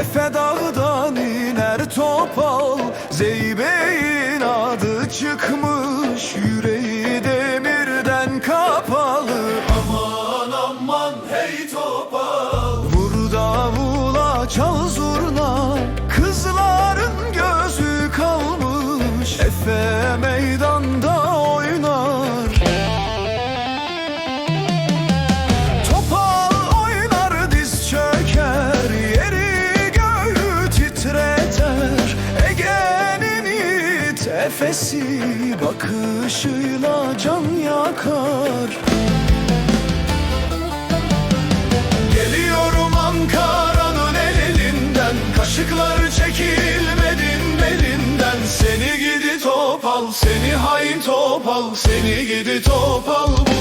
Efe dağdan iner topal Zeybe'in adı çıkmış Yüreği demirden kapalı. Aman aman hey topal. Vur davula çal zurna it Efesi bakışıyla can yakar. Geliyorum Ankara'nın elinden Kaşıklar çekilmedin belinden. Seni gidi topal, seni hain topal Seni gidi topal. Bu